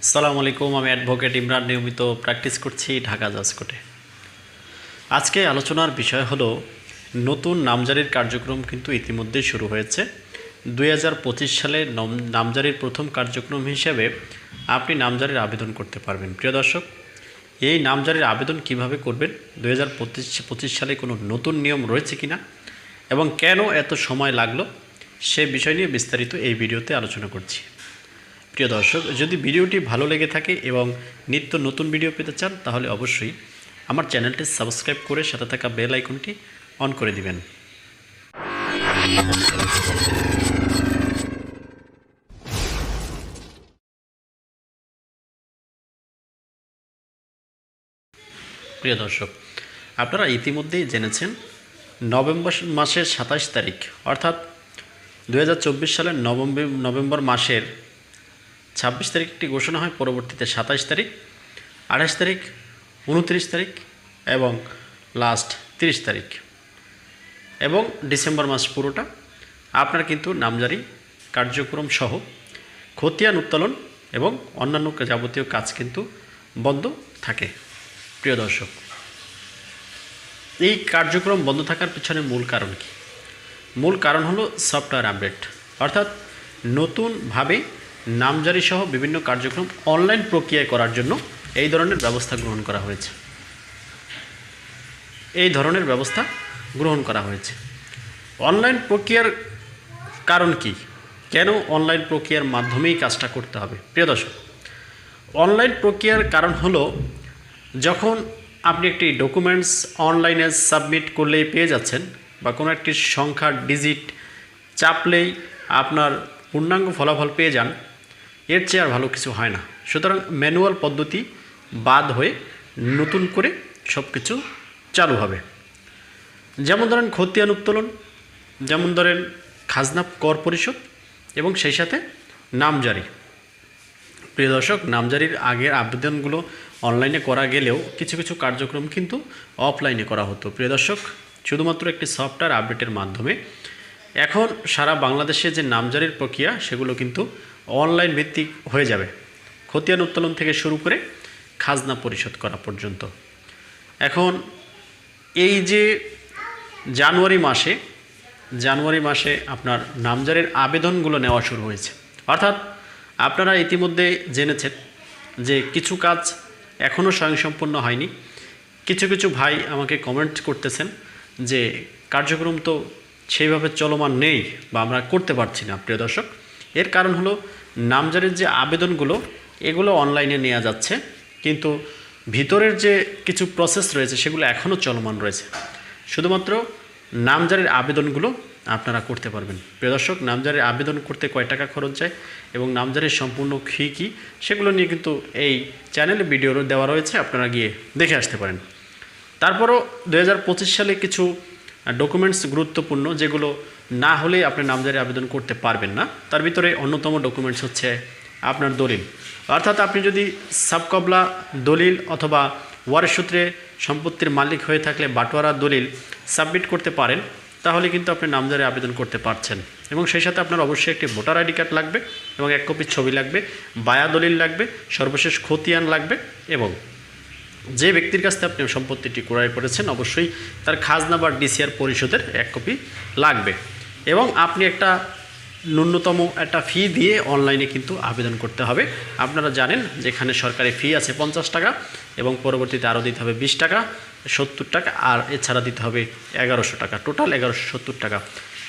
আসসালামু আলাইকুম, আমি অ্যাডভোকেট ইমরান নিয়মিত প্র্যাকটিস করছি ঢাকা জাজকোর্টে আজকে আলোচনার বিষয় হলো, নতুন নামজারির কার্যক্রম কিন্তু ইতিমধ্যেই শুরু হয়েছে। দু হাজার পঁচিশ সালে নম- নামজারির প্রথম কার্যক্রম হিসেবে আপনি নামজারির আবেদন করতে পারবেন। প্রিয় দর্শক, এই নামজারির আবেদন কীভাবে করবেন? দুই হাজার পঁচিশ সালে কোনো নতুন নিয়ম রয়েছে কিনা? এবং কেন এত সময় লাগল? সে বিষয় নিয়ে বিস্তারিত এই ভিডিওতে আলোচনা করছি। প্রিয় দর্শক, যদি ভিডিওটি ভালো লেগে থাকে এবং নিত্য নতুন ভিডিও পেতে চান, তাহলে অবশ্যই আমার চ্যানেলটি সাবস্ক্রাইব করে সাথে থাকা বেল আইকনটি অন করে দিবেন। প্রিয় দর্শক, আপনারা ইতিমধ্যেই জেনেছেন, নভেম্বর মাসের সাতাশ তারিখ, অর্থাৎ দু হাজার চব্বিশ সালের নভেম্বর নভেম্বর মাসের ছাব্বিশ তারিখ একটি ঘোষণা হয়, পরবর্তীতে সাতাশ তারিখ, আঠাশ তারিখ, উনত্রিশ তারিখ এবং লাস্ট তিরিশ তারিখ। এবং ডিসেম্বর মাস পুরোটা আপনার কিন্তু নামজারি কার্যক্রম সহ খতিয়ান উত্তোলন এবং অন্যান্য যাবতীয় কাজ কিন্তু বন্ধ থাকে। প্রিয় দর্শক, এই কার্যক্রম বন্ধ থাকার পিছনে মূল কারণ কি? মূল কারণ হলো সফটওয়্যার আপডেট অর্থাৎ নতুনভাবে নামজারি সহ বিভিন্ন কার্যক্রম অনলাইন প্রক্রিয়ায় করার জন্য এই ধরনের ব্যবস্থা গ্রহণ করা হয়েছে। এই ধরনের ব্যবস্থা গ্রহণ করা হয়েছে। অনলাইন প্রক্রিয়ার কারণ কি? কেন অনলাইন প্রক্রিয়ার মাধ্যমেই কাজটা করতে হবে? প্রিয় দর্শক, অনলাইন প্রক্রিয়ার কারণ হলো, যখন আপনি একটি ডকুমেন্টস অনলাইনে সাবমিট করলেই পেয়ে যাচ্ছেন বা কোনো একটি সংখ্যার ডিজিট চাপলেই আপনার পূর্ণাঙ্গ ফলাফল পেয়ে যান এর চেয়ে আর ভালো কিছু হয় না। সুতরাং ম্যানুয়াল পদ্ধতি বাদ হয়ে নতুন করে সব কিছু চালু হবে। যেমন ধরেন খতিয়ান উত্তোলন, যেমন ধরেন খাজনা কর পরিশোধ এবং সেই সাথে নামজারি প্রিয় দর্শক নামজারির আগের আবেদনগুলো অনলাইনে করা গেলেও কিছু কিছু কার্যক্রম কিন্তু অফলাইনে করা হতো। প্রিয় দর্শক, শুধুমাত্র একটি সফটওয়্যার আপডেটের মাধ্যমে এখন সারা বাংলাদেশে যে নামজারির প্রক্রিয়া, সেগুলো কিন্তু অনলাইন ভিত্তিক হয়ে যাবে। খতিয়ান উত্তোলন থেকে শুরু করে খাজনা পরিশোধ করা পর্যন্ত। এখন এই যে জানুয়ারি মাসে জানুয়ারি মাসে আপনার নামজারির আবেদনগুলো নেওয়া শুরু হয়েছে। অর্থাৎ আপনারা ইতিমধ্যে জেনেছেন যে কিছু কাজ এখনও স্বয়ংসম্পূর্ণ হয়নি। কিছু কিছু ভাই আমাকে কমেন্ট করতেছেন যে কার্যক্রম তো সেইভাবে চলমান নেই বা আমরা করতে পারছি না, প্রিয় দর্শক। এর কারণ হলো নামজারির যে আবেদনগুলো, এগুলো অনলাইনে নেওয়া যাচ্ছে। কিন্তু ভিতরের যে কিছু প্রসেস রয়েছে, সেগুলো এখনও চলমান রয়েছে। শুধুমাত্র নামজারির আবেদনগুলো আপনারা করতে পারবেন। প্রিয় দর্শক, নামজারির আবেদন করতে কয় টাকা খরচ যায় এবং নামজারির সম্পূর্ণ ফি কী, সেগুলো নিয়ে কিন্তু এই চ্যানেলে ভিডিও দেওয়া রয়েছে, আপনারা গিয়ে দেখে আসতে পারেন। তারপরও দু হাজার পঁচিশ সালে কিছু ডকুমেন্টস গুরুত্বপূর্ণ, যেগুলো না হলে আপনি নামজারি আবেদন করতে পারবেন না। তার ভিতরে অন্যতম ডকুমেন্টস হচ্ছে আপনার দলিল। অর্থাৎ আপনি যদি সাবকবলা দলিল অথবা ওয়ারের সূত্রে সম্পত্তির মালিক হয়ে থাকলে বাটোয়ারা দলিল সাবমিট করতে পারেন, তাহলে কিন্তু আপনি নামজারি আবেদন করতে পারছেন। এবং সেই সাথে আপনার অবশ্যই একটি ভোটার আইডি কার্ড লাগবে এবং এক কপির ছবি লাগবে, বায়া দলিল লাগবে, সর্বশেষ খতিয়ান লাগবে এবং যে ব্যক্তির কাছ থেকে আপনি সম্পত্তিটি ক্রয় করেছেন, অবশ্যই তার খাজনা বা ডিসিআর পরিশোধের এক কপি লাগবে। এবং আপনি একটা ন্যূনতম একটা ফি দিয়ে অনলাইনে কিন্তু আবেদন করতে হবে। আপনারা জানেন যেখানে সরকারি ফি আছে পঞ্চাশ টাকা এবং পরবর্তীতে আরও দিতে হবে বিশ টাকা, সত্তর টাকা আর এছাড়া দিতে হবে এগারোশো টাকা। টোটাল এগারোশো সত্তর টাকা।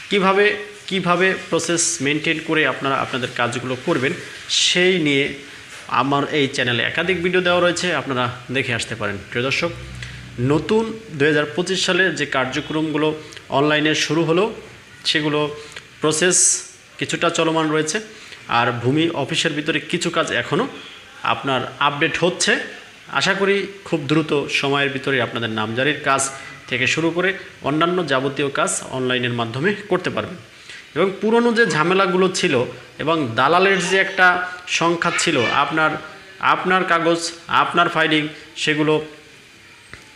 কীভাবে কীভাবে প্রসেস মেনটেন করে আপনারা আপনাদের কাজগুলো করবেন সেই নিয়ে আমার এই চ্যানেলে একাধিক ভিডিও দেওয়া রয়েছে, আপনারা দেখে আসতে পারেন। প্রিয় দর্শক, নতুন দু হাজার পঁচিশ সালে যে কার্যক্রমগুলো অনলাইনে শুরু হলো সেগুলো প্রসেস কিছুটা চলমান রয়েছে। আর ভূমি অফিসের ভিতরে কিছু কাজ এখনও আপনার আপডেট হচ্ছে। আশা করি খুব দ্রুত সময়ের ভিতরে আপনাদের নামজারির কাজ থেকে শুরু করে অন্যান্য যাবতীয় কাজ অনলাইনের মাধ্যমে করতে পারবেন। এবং পুরনো যে ঝামেলাগুলো ছিল এবং দালালের যে একটা সংখ্যা ছিল, আপনার আপনার কাগজ, আপনার ফাইলিং সেগুলো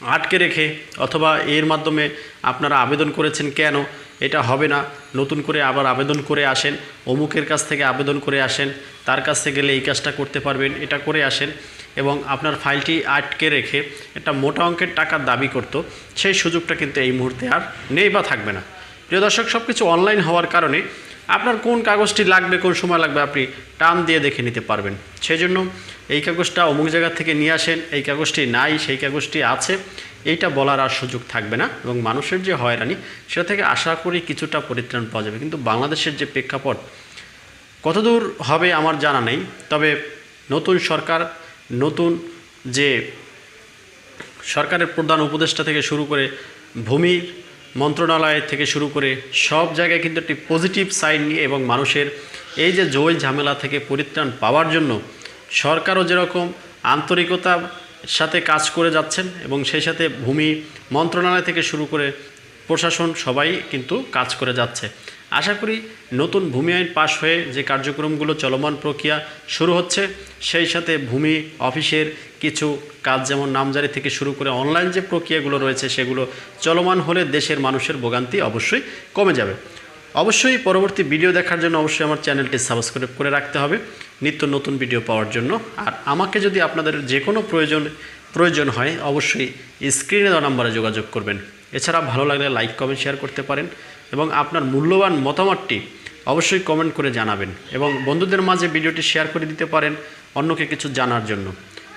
আটকে রেখে অথবা এর মাধ্যমে আপনারা আবেদন করেছেন কেন? এটা হবে না। নতুন করে আবার আবেদন করে আসেন। অমুকের কাছ থেকে আবেদন করে আসেন। তার কাছ গেলে এই কাজটা করতে পারবেন। এটা করে আসেন এবং আপনার ফাইলটি আটকে রেখে একটা মোটা অঙ্কের টাকার দাবি করতো। সেই সুযোগটা কিন্তু এই মুহূর্তে আর নেই বা থাকবে না। প্রিয় দর্শক সব কিছু অনলাইন হওয়ার কারণে আপনার কোন কাগজটি লাগবে, কোন সময় লাগবে আপনি টান দিয়ে দেখে নিতে পারবেন। সেই জন্য এই কাগজটা অমুক জায়গা থেকে নিয়ে আসেন। এই কাগজটি নাই, সেই কাগজটি আছে। এইটা বলার আর সুযোগ থাকবে না এবং মানুষের যে হয়রানি, সেটা থেকে আশা করি কিছুটা পরিত্রাণ পাওয়া যাবে। কিন্তু বাংলাদেশের যে প্রেক্ষাপট, কতদূর হবে আমার জানা নেই। তবে নতুন সরকার, নতুন যে সরকারের প্রধান উপদেষ্টা থেকে শুরু করে ভূমির মন্ত্রণালয় থেকে শুরু করে সব জায়গায় কিন্তু একটি পজিটিভ সাইন নিয়ে এবং মানুষের এই যে জয় ঝামেলা থেকে পরিত্রাণ পাওয়ার জন্য সরকারও যেরকম আন্তরিকতার সাথে কাজ করে যাচ্ছেন এবং সেই সাথে ভূমি মন্ত্রণালয় থেকে শুরু করে প্রশাসন সবাই কিন্তু কাজ করে যাচ্ছে। আশা করি নতুন ভূমি আইন পাশ হয়ে যে কার্যক্রমগুলো চলমান প্রক্রিয়া শুরু হচ্ছে, সেই সাথে ভূমি অফিসের কিছু কাজ যেমন নামজারি থেকে শুরু করে অনলাইন যে প্রক্রিয়াগুলো রয়েছে, সেগুলো চলমান হলে দেশের মানুষের ভোগান্তি অবশ্যই কমে যাবে। অবশ্যই পরবর্তী ভিডিও দেখার জন্য অবশ্যই আমার চ্যানেলটি সাবস্ক্রাইব করে রাখতে হবে। নিত্য নতুন ভিডিও পাওয়ার জন্য। আর আমাকে যদি আপনাদের যে কোনো প্রয়োজন প্রয়োজন হয়, অবশ্যই স্ক্রিনে দেওয়া নাম্বারে যোগাযোগ করবেন। এছাড়া ভালো লাগলে লাইক কমেন্ট শেয়ার করতে পারেন এবং আপনার মূল্যবান মতামতটি অবশ্যই কমেন্ট করে জানাবেন এবং বন্ধুদের মাঝে ভিডিওটি শেয়ার করে দিতে পারেন অন্যকে কিছু জানার জন্য।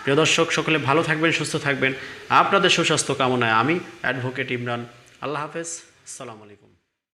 প্রিয় দর্শক, সকলে ভালো থাকবেন, সুস্থ থাকবেন। আপনাদের সুস্বাস্থ্য কামনায় আমি অ্যাডভোকেট ইমরান। আল্লাহ হাফেজ। আসসালামু আলাইকুম।